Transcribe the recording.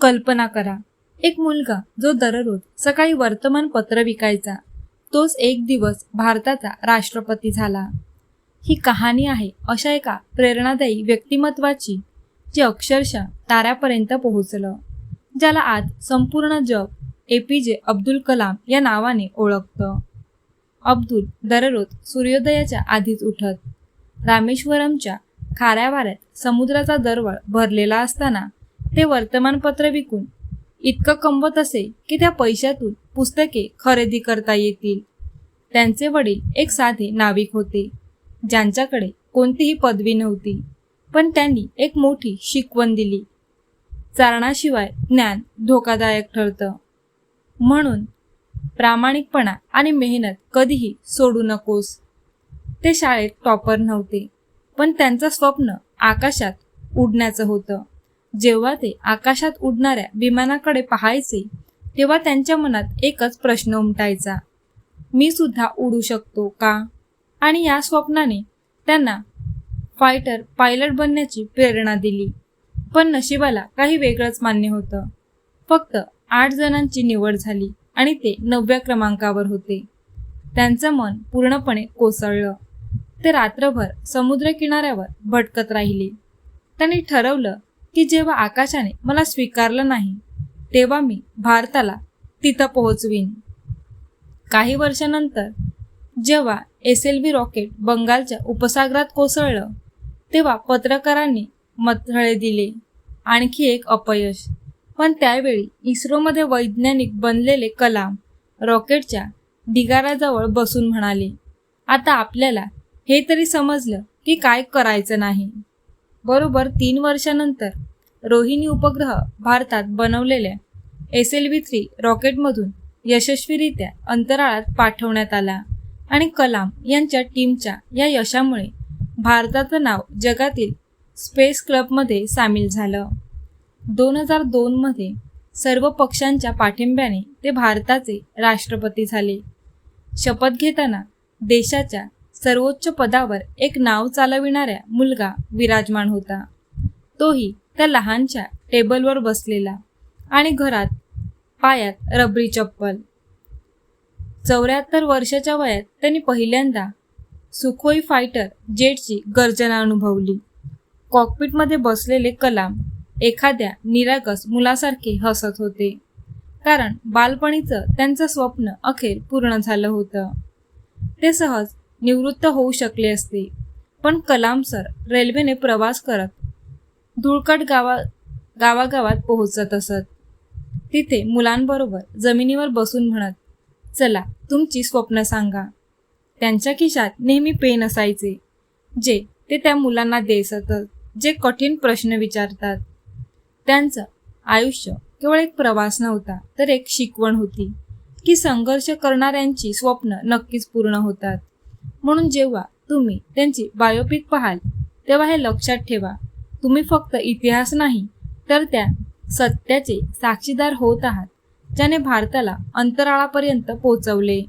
कल्पना करा. एक मुलगा जो दररोज सकाळी वर्तमानपत्र विकायचा तोच एक दिवस भारताचा राष्ट्रपती झाला. ही कहाणी आहे अशा एका प्रेरणादायी व्यक्तिमत्वाची जे अक्षरशः ताऱ्यापर्यंत पोहोचलं ज्याला आज संपूर्ण जग ए पी जे अब्दुल कलाम या नावाने ओळखतं. अब्दुल दररोज सूर्योदयाच्या आधीच उठत रामेश्वरमच्या खाऱ्या वाऱ्यात समुद्राचा दरवळ भरलेला असताना ते वर्तमानपत्र विकून इतकं कमवत असे की त्या पैशातून पुस्तके खरेदी करता येतील. त्यांचे वडील एक साधे नाविक होते ज्यांच्याकडे कोणतीही पदवी नव्हती पण त्यांनी एक मोठी शिकवण दिली. चारणाशिवाय ज्ञान धोकादायक ठरतं. म्हणून प्रामाणिकपणा आणि मेहनत कधीही सोडू नकोस. ते शाळेत टॉपर नव्हते पण त्यांचं स्वप्न आकाशात उडण्याचं होतं. जेव्हा ते आकाशात उडणाऱ्या विमानाकडे पाहायचे तेव्हा त्यांच्या मनात एकच प्रश्न उमटायचा. मी सुद्धा उडू शकतो का? आणि या स्वप्नाने त्यांना फायटर पायलट बनण्याची प्रेरणा दिली. पण नशिबाला काही वेगळंच मान्य होतं. फक्त आठ जणांची निवड झाली आणि ते नवव्या क्रमांकावर होते. त्यांचं मन पूर्णपणे कोसळलं. ते रात्रभर समुद्र किनाऱ्यावर भटकत राहिले. त्यांनी ठरवलं की जेव्हा आकाशाने मला स्वीकारलं नाही तेव्हा मी भारताला तिथं पोहोचवीन. काही वर्षानंतर जेव्हा एस एल व्ही रॉकेट बंगालच्या उपसागरात कोसळलं तेव्हा पत्रकारांनी मथळे दिले. आणखी एक अपयश. पण त्यावेळी इस्रोमध्ये वैज्ञानिक बनलेले कलाम रॉकेटच्या ढिगाऱ्याजवळ बसून म्हणाले आता आपल्याला हे तरी समजलं की काय करायचं नाही. बरोबर तीन वर्षानंतर रोहिणी उपग्रह भारतात बनवलेल्या एस एल व्ही थ्री रॉकेटमधून यशस्वीरित्या अंतराळात पाठवण्यात आला आणि कलाम यांच्या टीमच्या या यशामुळे भारताचं नाव जगातील स्पेस क्लबमध्ये सामील झालं. दोन हजार दोनमध्ये सर्व पक्षांच्या पाठिंब्याने ते भारताचे राष्ट्रपती झाले. शपथ घेताना देशाच्या सर्वोच्च पदावर एक नाव चालविणाऱ्या मुलगा विराजमान होता. तोही त्या लहानच्या टेबलवर बसलेला आणि घरात पायात रबरी चप्पल. चौऱ्याहत्तर वर्षाच्या वयात त्यांनी पहिल्यांदा सुखोई फायटर जेटची गर्जना अनुभवली. कॉकपिटमध्ये बसलेले कलाम एखाद्या निरागस मुलासारखे हसत होते. कारण बालपणीचं त्यांचं स्वप्न अखेर पूर्ण झालं होतं. ते सहज निवृत्त होऊ शकले असते. पण कलाम सर रेल्वेने प्रवास करत धुळकट गावा गावागावात पोहोचत असत. तिथे मुलांबरोबर जमिनीवर बसून म्हणत चला तुमची स्वप्न सांगा. त्यांच्या खिशात नेहमी पेन असायचे जे ते त्या मुलांना देसतच जे कठीण प्रश्न विचारतात. त्यांचं आयुष्य केवळ एक प्रवास नव्हता तर एक शिकवण होती की संघर्ष करणाऱ्यांची स्वप्न नक्कीच पूर्ण होतात. म्हणून जेव्हा तुम्ही त्यांची बायोपिक पाहाल तेव्हा हे लक्षात ठेवा. तुम्ही फक्त इतिहास नाही तर त्या सत्याचे साक्षीदार होत आहात ज्याने भारताला अंतराळापर्यंत पोहोचवले.